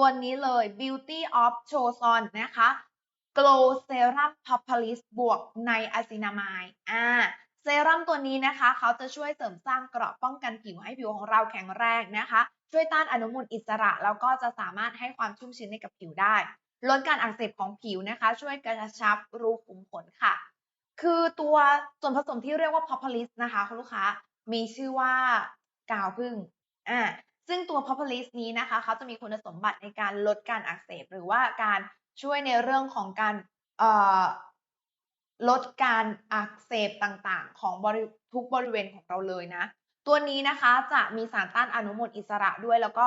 ตัวนี้เลย Beauty of Choson นะคะ Glow Serum Propolis บวกในอะซินามายอ่าเซรั่มตัวนี้นะคะ เขาจะช่วยเสริมสร้างเกราะป้องกันผิวให้ผิวของเราแข็งแรงนะคะ ช่วยต้านอนุมูลอิสระ แล้วก็จะสามารถให้ความชุ่มชื้นให้กับผิวได้ ลดการอักเสบของผิวนะคะ ช่วยกระชับรูขุมขนค่ะ คือตัวส่วนผสมที่เรียกว่า propolis นะคะคุณลูกค้า มีชื่อว่ากาวพึ่งอ่า ซึ่งตัว propolis นี้นะคะเขาจะมีคุณสมบัติในการลดการอักเสบ หรือว่าการช่วยในเรื่องของการลดการอักเสบต่างๆ ของทุกบริเวณของเราเลยนะ ตัวนี้นะคะจะมีสารต้านอนุมูลอิสระด้วย แล้วก็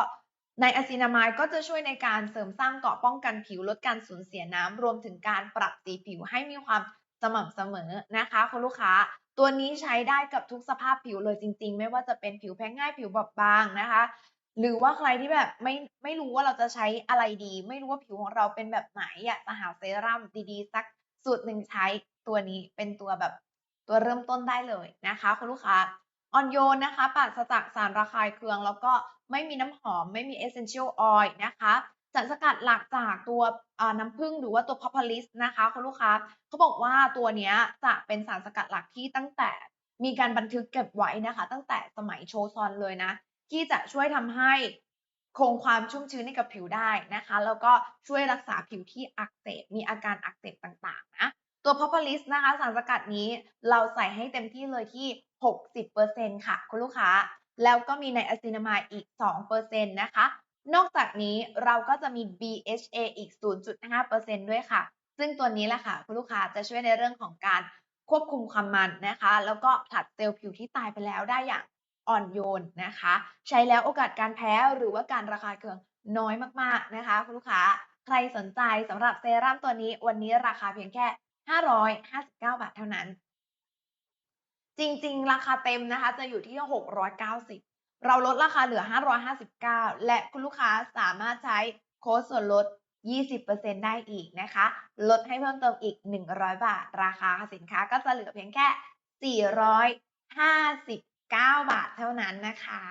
ในอะซินามายก็จะช่วยในการเสริมสร้างเกราะป้องกันผิวลดการสูญเสียน้ำรวมถึงการปรับสีผิวให้มีความสม่ำเสมอนะคะ คุณลูกค้า ตัวนี้ใช้ได้กับทุกสภาพผิวเลยจริง ๆ ไม่ว่าจะเป็นผิวแพ้ง่ายผิวบอบบางนะคะ หรือว่าใครที่แบบไม่ไม่รู้ว่าเราจะใช้อะไรดี ไม่รู้ว่าผิวของเราเป็นแบบไหนอยากจะหาเซรั่มดีๆ สักสูตรหนึ่งใช้ตัวนี้เป็นตัวแบบตัวเริ่มต้นได้เลยนะคะ คุณลูกค้าอ่อนโยนนะคะปราศจากสารระคายเคือง แล้วก็ไม่มีน้ำหอมไม่มี essential oil นะคะ สารสกัดหลักจากตัวน้ำผึ้งหรือว่าตัว propolis นะคะคุณลูกค้าเขาบอกว่าตัวนี้จะเป็นสารสกัดหลักที่ตั้งแต่มีการบันทึกเก็บไว้นะคะ ตั้งแต่สมัยโชซอนเลยนะ ที่จะช่วยทำให้คงความชุ่มชื้นให้กับผิวได้นะคะ แล้วก็ช่วยรักษาผิวที่อักเสบมีอาการอักเสบต่างๆนะตัว Propolis นะคะ สารสกัดนี้เราใส่ให้เต็มที่เลยที่ 60%ค่ะ คุณลูกค้า แล้วก็มีในอะซินามายอีก 2%นะคะ นอกจากนี้เราก็จะมี BHA อีก 0.5%ด้วยค่ะ ซึ่งตัวนี้แหละค่ะ คุณลูกค้าจะช่วยในเรื่องของการควบคุมความมันนะคะ แล้วก็ผลัดเซลล์ผิวที่ตายไปแล้วได้อย่างอ่อนโยนนะคะ ใช้แล้วโอกาสการแพ้หรือว่าการระคายเคืองน้อยมากๆนะคะ คุณลูกค้าใครสนใจสำหรับเซรั่มตัวนี้วันนี้ราคาเพียงแค่ 559 บาทเท่านั้น จริงๆ ราคาเต็มนะคะ จะอยู่ที่ 690 เราลดราคาเหลือ 559 และคุณลูกค้าสามารถใช้โค้ดส่วนลด 20%ได้อีกนะคะ ลดให้เพิ่มเติมอีก 100 บาท ราคาสินค้าก็จะเหลือเพียงแค่ 459 บาทเท่านั้นนะคะ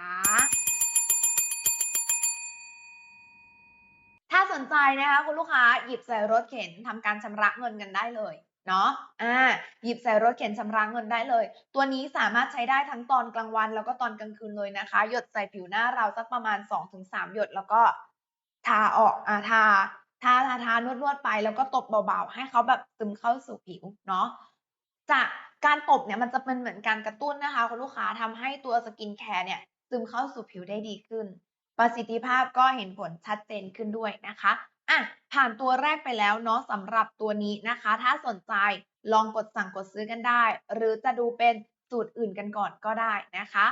ถ้าสนใจนะคะคุณลูกค้าหยิบใส่รถเข็นทำการชำระเงินกันได้เลย เนาะอ่าหยิบใส่รถเข็นชำระเงินได้เลย ตัวนี้สามารถใช้ได้ทั้งตอนกลางวัน แล้วก็ตอนกลางคืนเลยนะคะ หยดใส่ผิวหน้าเราสักประมาณ 2-3 หยดแล้วก็ทาออกอ่าทาทาทาทานวดนวดไปแล้วก็ตบเบาๆ ให้เขาแบบซึมเข้าสู่ผิวเนาะจะการตบเนี่ยมันจะเป็นเหมือนการกระตุ้นนะคะคุณลูกค้าทำให้ตัวสกินแคร์เนี่ยซึมเข้าสู่ผิวได้ดีขึ้น ประสิทธิภาพก็เห็นผลชัดเจนขึ้นด้วยนะคะ อะผ่านตัวแรกไปแล้วเนาะสำหรับตัวนี้นะคะ ถ้าสนใจลองกดสั่งกดซื้อกันได้ หรือจะดูเป็นสูตรอื่นกันก่อนก็ได้นะคะ